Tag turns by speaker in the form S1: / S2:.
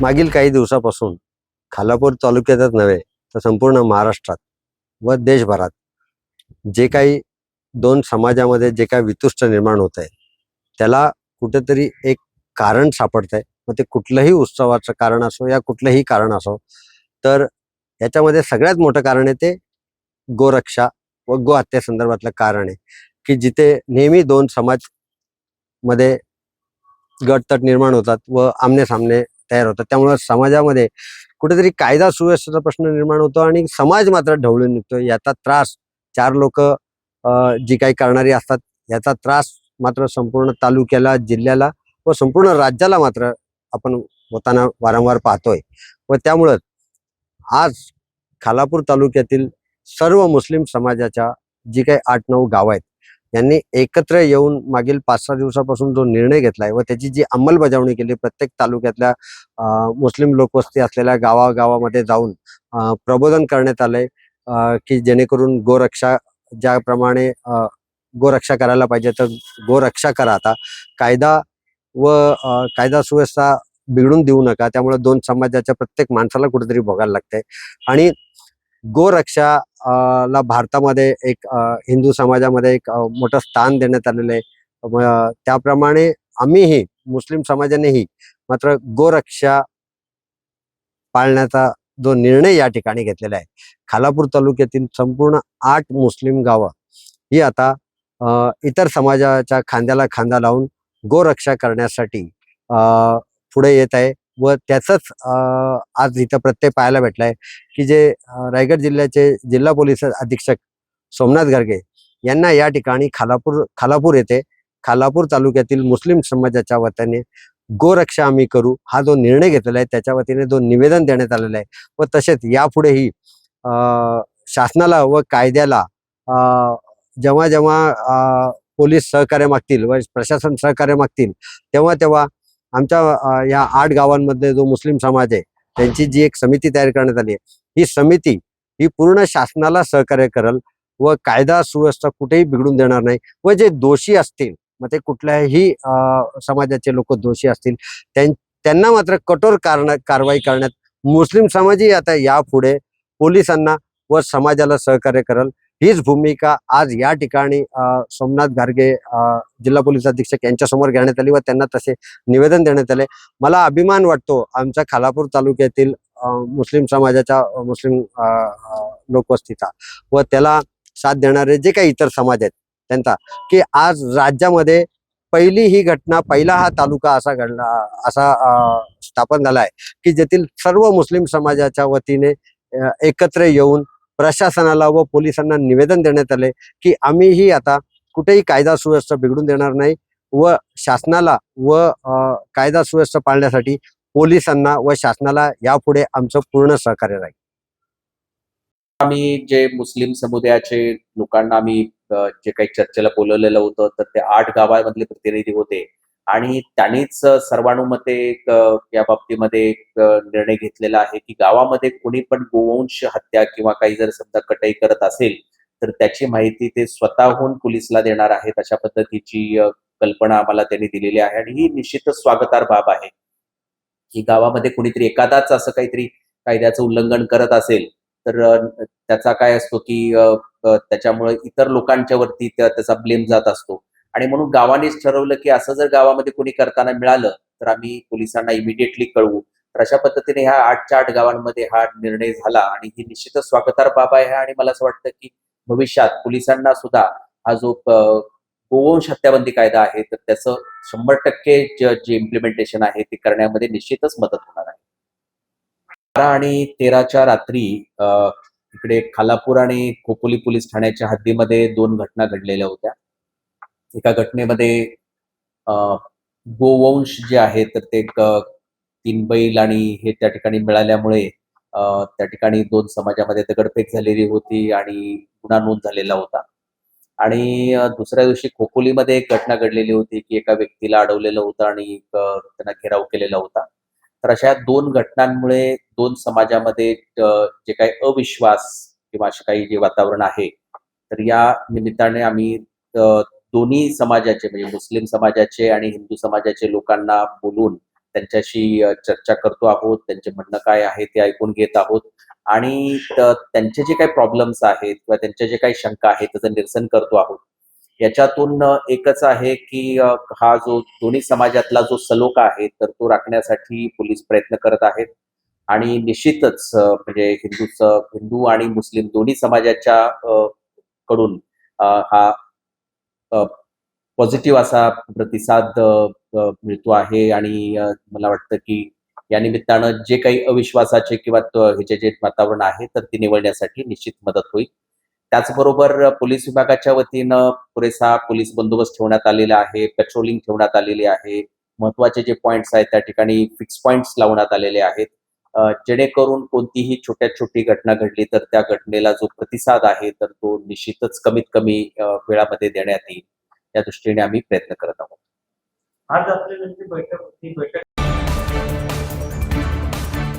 S1: मागील काही दिवसापासून खालापूर तालुक्यातच नव्हे तर संपूर्ण महाराष्ट्रात व देशभरात जे काही दोन समाजामध्ये जे काही वितुष्ट निर्माण होत आहे त्याला कुठेतरी एक कारण सापडत आहे मग ते कुठलंही उत्सवाचं कारण असो या कुठलंही कारण असो तर याच्यामध्ये सगळ्यात मोठं कारण आहे ते गोरक्षा व गोहत्या संदर्भातलं कारण आहे की जिथे नेहमी दोन समाजमध्ये गटतट निर्माण होतात व आमने सामने तयार होतात. त्यामुळे समाजामध्ये कुठेतरी कायदा सुव्यवस्थेचा प्रश्न निर्माण होतो आणि समाज मात्र ढवळून निघतो याचा त्रास चार लोक जी काही करणारी असतात याचा त्रास मात्र संपूर्ण तालुक्याला जिल्ह्याला व संपूर्ण राज्याला मात्र आपण होताना वारंवार पाहतोय. व त्यामुळं आज खालापूर तालुक्यातील सर्व मुस्लिम समाजाच्या जी काही आठ नऊ गाव आहेत यांनी एकत्र येऊन मागील पाच सहा दिवसापासून जो निर्णय घेतलाय व त्याची जी अंमलबजावणी केली प्रत्येक तालुक्यातल्या मुस्लिम लोकवस्ती असलेल्या गावागावामध्ये जाऊन प्रबोधन करण्यात आलंय. की जेणेकरून गोरक्षा ज्याप्रमाणे गोरक्षा करायला पाहिजे तर गोरक्षा करा आता. कायदा व कायदा सुव्यवस्था बिघडून देऊ नका. त्यामुळे दोन समाजाच्या प्रत्येक माणसाला कुठेतरी भोगायला लागतंय. आणि गोरक्षा ला भारतामध्ये एक हिंदू समाजामध्ये एक मोठं स्थान देण्यात आलेलं आहे. त्याप्रमाणे आम्हीही मुस्लिम समाजानेही मात्र गोरक्षा पाळण्याचा जो निर्णय या ठिकाणी घेतलेला आहे. खालापूर तालुक्यातील संपूर्ण आठ मुस्लिम गावं ही आता इतर समाजाच्या खांद्याला खांदा लावून गोरक्षा करण्यासाठी पुढे येत आहे. व त्याचंच आज इथं प्रत्यय पाहायला भेटलाय की जे रायगड जिल्ह्याचे जिल्हा पोलीस अधीक्षक सोमनाथ गर्गे यांना या ठिकाणी खालापूर खालापूर येथे खालापूर तालुक्यातील मुस्लिम समाजाच्या वतीने गोरक्षा आम्ही करू हा जो निर्णय घेतलेला आहे त्याच्या वतीने जो निवेदन देण्यात आलेलं आहे व तसेच यापुढेही शासनाला व कायद्याला जेव्हा जेव्हा पोलीस सहकार्य मागतील व प्रशासन सहकार्य मागतील तेव्हा तेव्हा आमच्या या आठ गावांमध्ये जो मुस्लिम समाज आहे त्यांची जी एक समिती तयार करण्यात आली आहे ही समिती ही पूर्ण शासनाला सहकार्य करेल व कायदा सुव्यवस्था कुठेही बिघडून देणार नाही व जे दोषी असतील मग ते कुठल्याही समाजाचे लोक दोषी असतील त्यां- त्यांना मात्र कठोर कारण कारवाई करण्यात मुस्लिम समाजही आता यापुढे पोलिसांना व समाजाला सहकार्य करेल. हीच भूमिका आज या ठिकाणी सोमनाथ गार्गे जिल्हा पोलीस अधीक्षक यांच्यासमोर घेण्यात आली व त्यांना तसे निवेदन देण्यात आले. मला अभिमान वाटतो आमच्या खालापूर तालुक्यातील मुस्लिम समाजाच्या मुस्लिम लोकवस्तीचा व त्याला साथ देणारे जे काही इतर समाज आहेत त्यांचा की आज राज्यामध्ये पहिली ही घटना पहिला हा तालुका असा घडला असा स्थापन झाला आहे की जेथील सर्व मुस्लिम समाजाच्या वतीने एकत्र येऊन प्रशासनाला व पोलिसांना निवेदन देण्यात आले की आम्हीही आता कुठेही कायदा सुव्यवस्था बिघडून देणार नाही व शासनाला व कायदा सुव्यवस्था पाळण्यासाठी पोलिसांना व शासनाला यापुढे आमचं पूर्ण सहकार्य राहील.
S2: आम्ही जे मुस्लिम समुदायाचे लोकांना आम्ही जे काही चर्चेला बोलवलेलं होतं तर ते आठ गावांमधले प्रतिनिधी होते. आणि त्यांनीच सर्वानुमते एक, या बाबतीमध्ये एक निर्णय घेतलेला आहे की गावामध्ये कोणी पण गोवंश हत्या किंवा काही जर समजा कटाई करत असेल तर त्याची माहिती ते स्वतःहून पोलिसला देणार आहेत अशा पद्धतीची कल्पना आम्हाला त्यांनी दिलेली आहे आणि ही निश्चितच स्वागतार बाब आहे. की गावामध्ये कोणीतरी एखादाच असं काहीतरी कायद्याचं उल्लंघन करत असेल तर त्याचा काय असतो की त्याच्यामुळे इतर लोकांच्या वरती त्याचा ब्लेम जात असतो. आणि म्हणून गावानेच ठरवलं की असं जर गावामध्ये कोणी करताना मिळालं तर आम्ही पोलिसांना इमिडिएटली कळवू. तर अशा पद्धतीने ह्या आठच्या आठ गावांमध्ये हा निर्णय झाला आणि ही निश्चितच स्वागतार बाब आहे आणि मला असं वाटतं की भविष्यात पोलिसांना सुद्धा हा जो गोवंश हत्याबंदी कायदा आहे तर त्याचं शंभर टक्के जे इम्प्लिमेंटेशन आहे ते करण्यामध्ये निश्चितच मदत होणार आहे. बारा आणि तेराच्या रात्री इकडे खालापूर आणि खोपोली पोलीस ठाण्याच्या हद्दीमध्ये दोन घटना घडलेल्या होत्या. एका घटनेमध्ये अ, गोवंश जे आहे तर ते तीन बैल आणि हे त्या ठिकाणी मिळाल्यामुळे त्या ठिकाणी दोन समाजामध्ये दगडफेक झालेली होती आणि गुन्हा नोंद झालेला होता. आणि दुसऱ्या दिवशी खोपोलीमध्ये एक घटना घडलेली होती की एका व्यक्तीला अडवलेलं होतं आणि त्यांना घेराव केलेला होता. तर अशा दोन घटनांमुळे दोन समाजामध्ये जे काही अविश्वास किंवा असे काही जे वातावरण आहे तर या निमित्ताने आम्ही दोन्ही समाजाचे म्हणजे मुस्लिम समाजाचे आणि हिंदू समाजाचे लोकांना बोलून त्यांच्याशी चर्चा करतो आहोत. त्यांचे म्हणणं काय आहे ते ऐकून घेत आहोत. आणि त्यांचे जे काही प्रॉब्लेम्स आहेत किंवा त्यांच्या जे काही शंका आहेत त्याचं निरसन करतो आहोत. याच्यातून एकच आहे की हा जो दोन्ही समाजातला जो सलोखा आहे तर तो राखण्यासाठी पोलीस प्रयत्न करत आहेत. आणि निश्चितच म्हणजे हिंदूच हिंदू आणि मुस्लिम दोन्ही समाजाच्या कडून हा पॉझिटिव्ह असा प्रतिसाद मिळतो आहे आणि मला वाटतं की या निमित्तानं जे काही अविश्वासाचे किंवा ह्याचे जे वातावरण आहे तर ते निवडण्यासाठी निश्चित मदत होईल. त्याचबरोबर पोलीस विभागाच्या वतीनं पुरेसा पोलीस बंदोबस्त ठेवण्यात आलेला आहे पेट्रोलिंग ठेवण्यात आलेली आहे. महत्त्वाचे जे पॉईंट्स आहेत त्या ठिकाणी फिक्स पॉईंट्स लावण्यात आलेले आहेत. जेणेकरून कोणतीही छोट्यात छोटी घटना घडली तर त्या घटनेला जो प्रतिसाद आहे तर तो निश्चितच कमीत कमी वेळामध्ये देण्यात येईल. त्या दृष्टीने आम्ही प्रयत्न करत आहोत.
S3: आज आपली बैठक बैठक